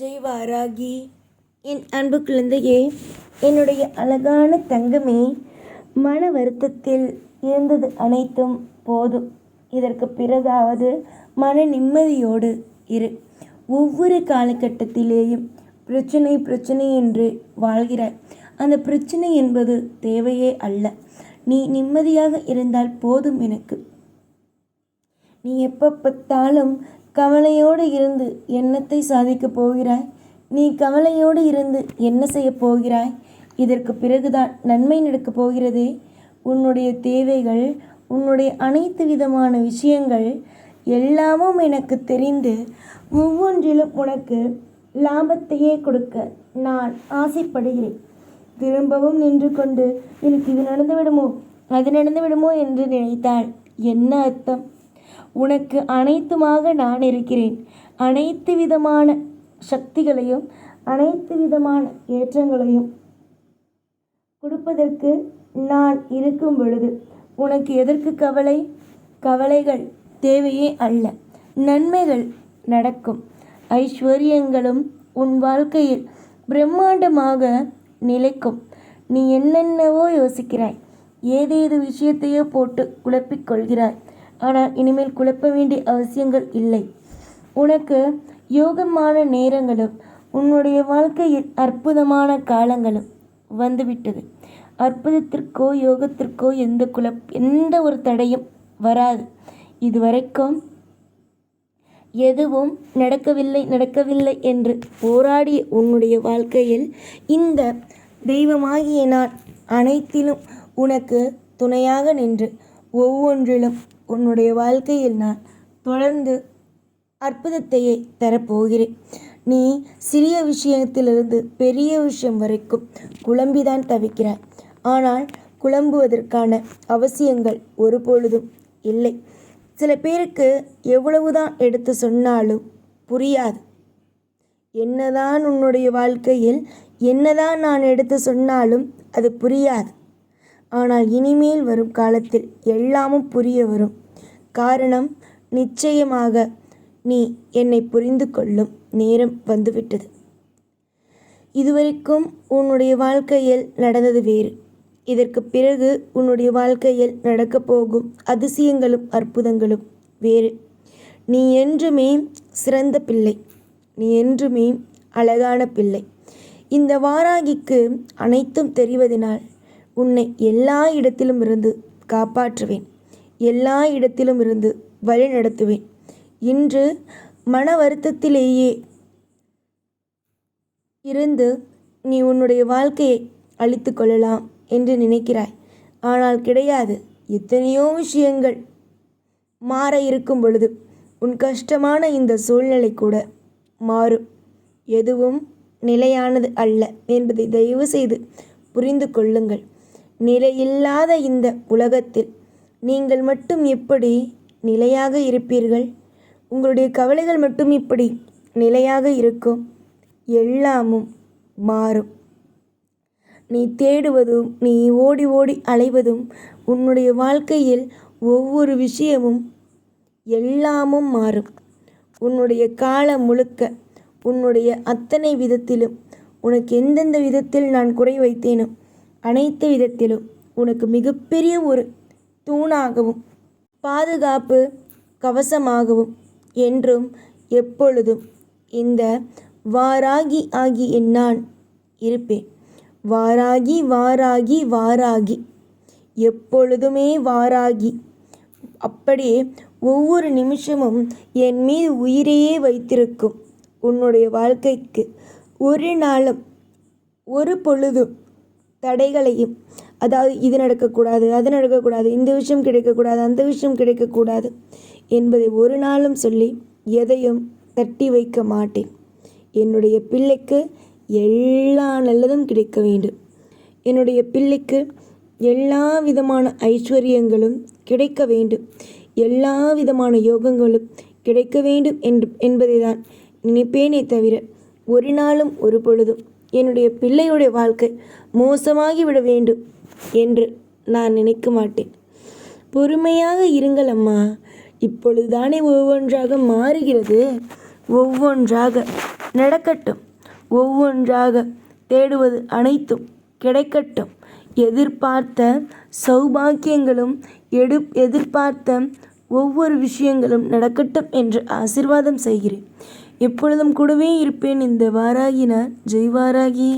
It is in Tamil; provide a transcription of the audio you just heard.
ஜெய் வாராகி என் அன்பு குழந்தையே என்னுடைய அழகான தங்கமே மன வருத்தத்தில் இருந்தது அனைத்தும் போதும். இதற்கு பிறகாவது மன நிம்மதியோடு இரு. ஒவ்வொரு காலகட்டத்திலேயும் பிரச்சனை பிரச்சனை என்று வாழ்கிறாய். அந்த பிரச்சனை என்பது தேவையே அல்ல. நீ நிம்மதியாக இருந்தால் போதும் எனக்கு. நீ எப்போ பார்த்தாலும் கவலையோடு இருந்து என்னத்தை சாதிக்கப் போகிறாய்? நீ கவலையோடு இருந்து என்ன செய்ய போகிறாய்? இதற்கு பிறகுதான் நன்மை நடக்கப் போகிறதே. உன்னுடைய தேவைகள் உன்னுடைய அனைத்து விதமான விஷயங்கள் எல்லாமும் எனக்கு தெரிந்து ஒவ்வொன்றிலும் உனக்கு லாபத்தையே கொடுக்க நான் ஆசைப்படுகிறேன். திரும்பவும் நின்று கொண்டு எனக்கு இது நடந்து விடுமோ அது நடந்து விடுமோ என்று நினைத்தாள் என்ன அர்த்தம்? உனக்கு அனைத்துமாக நான் இருக்கிறேன். அனைத்து விதமான சக்திகளையும் அனைத்து விதமான ஏற்றங்களையும் கொடுப்பதற்கு நான் இருக்கும் பொழுது உனக்கு எதற்கு கவலை? கவலைகள் தேவையே அல்ல. நன்மைகள் நடக்கும். ஐஸ்வர்யங்களும் உன் வாழ்க்கையில் பிரம்மாண்டமாக நிலைக்கும். நீ என்னென்னவோ யோசிக்கிறாய். ஏதேது விஷயத்தையோ போட்டு குழப்பிக்கொள்கிறாய் ஆனால் இனிமேல் குழப்ப வேண்டிய அவசியங்கள் இல்லை. உனக்கு யோகமான நேரங்களும் உன்னுடைய வாழ்க்கையில் அற்புதமான காலங்களும் வந்துவிட்டது. அற்புதத்திற்கோ யோகத்திற்கோ எந்த குழப் எந்த ஒரு தடையும் வராது. இதுவரைக்கும் எதுவும் நடக்கவில்லை நடக்கவில்லை என்று போராடிய உன்னுடைய வாழ்க்கையில் இந்த தெய்வமாகிய நான் அனைத்திலும் உனக்கு துணையாக நின்று ஒவ்வொன்றிலும் உன்னுடைய வாழ்க்கையில் நான் தொடர்ந்து அற்புதத்தையே தரப்போகிறேன். நீ சிறிய விஷயத்திலிருந்து பெரிய விஷயம் வரைக்கும் குழம்பிதான் தவிக்கிறாய். ஆனால் குழம்புவதற்கான அவசியங்கள் ஒருபொழுதும் இல்லை. சில பேருக்கு எவ்வளவுதான் எடுத்து சொன்னாலும் புரியாது. என்னதான் உன்னுடைய வாழ்க்கையில் என்னதான் நான் எடுத்து சொன்னாலும் அது புரியாது. ஆனால் இனிமேல் வரும் காலத்தில் எல்லாமும் புரிய வரும். காரணம் நிச்சயமாக நீ என்னை புரிந்து கொள்ளும் நேரம் வந்துவிட்டது. இதுவரைக்கும் உன்னுடைய வாழ்க்கையில் நடந்தது வேறு. இதற்கு பிறகு உன்னுடைய வாழ்க்கையில் நடக்கப் போகும் அதிசயங்களும் அற்புதங்களும் வேறு. நீ என்றுமே சிறந்த பிள்ளை. நீ என்றுமே அழகான பிள்ளை. இந்த வாராகிக்கு அனைத்தும் தெரிவதனால் உன்னை எல்லா இடத்திலும் இருந்து காப்பாற்றுவேன். எல்லா இடத்திலும் இருந்து வழி நடத்துவேன். இன்று மன வருத்தத்திலேயே இருந்து நீ உன்னுடைய வாழ்க்கையை அழித்து கொள்ளலாம் என்று நினைக்கிறாய். ஆனால் கிடையாது. எத்தனையோ விஷயங்கள் மாற இருக்கும் பொழுது உன் கஷ்டமான இந்த சூழ்நிலை கூட மாறும். எதுவும் நிலையானது அல்ல என்பதை தயவு செய்து புரிந்து கொள்ளுங்கள். நிலையில்லாத இந்த உலகத்தில் நீங்கள் மட்டும் எப்படி நிலையாக இருப்பீர்கள்? உங்களுடைய கவலைகள் மட்டும் இப்படி நிலையாக இருக்கும். எல்லாமும் மாறும். நீ தேடுவதும் நீ ஓடி ஓடி அலைவதும் உன்னுடைய வாழ்க்கையில் ஒவ்வொரு விஷயமும் எல்லாமும் மாறும். உன்னுடைய காலம் முழுக்க உன்னுடைய அத்தனை விதத்திலும் உனக்கு எந்தெந்த விதத்தில் நான் குறை வைத்தேனோ அனைத்து விதத்திலும் உனக்கு மிகப்பெரிய ஒரு தூணாகவும் பாதுகாப்பு கவசமாகவும் என்றும் எப்பொழுதும் இந்த வாராகி ஆகிய நான் இருப்பேன். வாராகி வாராகி வாராகி. எப்பொழுதுமே வாராகி. அப்படியே ஒவ்வொரு நிமிஷமும் என் மீது உயிரையே வைத்திருக்கும் உன்னுடைய வாழ்க்கைக்கு. ஒரு நாளும் ஒரு பொழுதும் தடைகளையும் அதாவது இது நடக்கக்கூடாது அது நடக்கக்கூடாது இந்த விஷயம் கிடைக்கக்கூடாது அந்த விஷயம் கிடைக்கக்கூடாது என்பதை ஒரு நாளும் சொல்லி எதையும் தட்டி வைக்க மாட்டேன். என்னுடைய பிள்ளைக்கு எல்லா நல்லதும் கிடைக்க வேண்டும். என்னுடைய பிள்ளைக்கு எல்லா விதமான ஐஸ்வர்யங்களும் கிடைக்க வேண்டும். எல்லா விதமான யோகங்களும் கிடைக்க வேண்டும் என்று என்பதை தான் நினைப்பேனே தவிர ஒரு நாளும் ஒரு பொழுதும் என்னுடைய பிள்ளையுடைய வாழ்க்கை மோசமாகி விட வேண்டும் என்று நான் நினைக்க மாட்டேன். பொறுமையாக இருங்கள் அம்மா. இப்பொழுதுதானே ஒவ்வொன்றாக மாறுகிறது. ஒவ்வொன்றாக நடக்கட்டும். ஒவ்வொன்றாக தேடுவது அனைத்தும் கிடைக்கட்டும். எதிர்பார்த்த சௌபாக்கியங்களும் எடு எதிர்பார்த்த ஒவ்வொரு விஷயங்களும் நடக்கட்டும் என்று ஆசிர்வாதம் செய்கிறேன். எப்பொழுதும் கூடவே இருப்பேன் இந்த வாராகி நான் ஜெய் வாராகி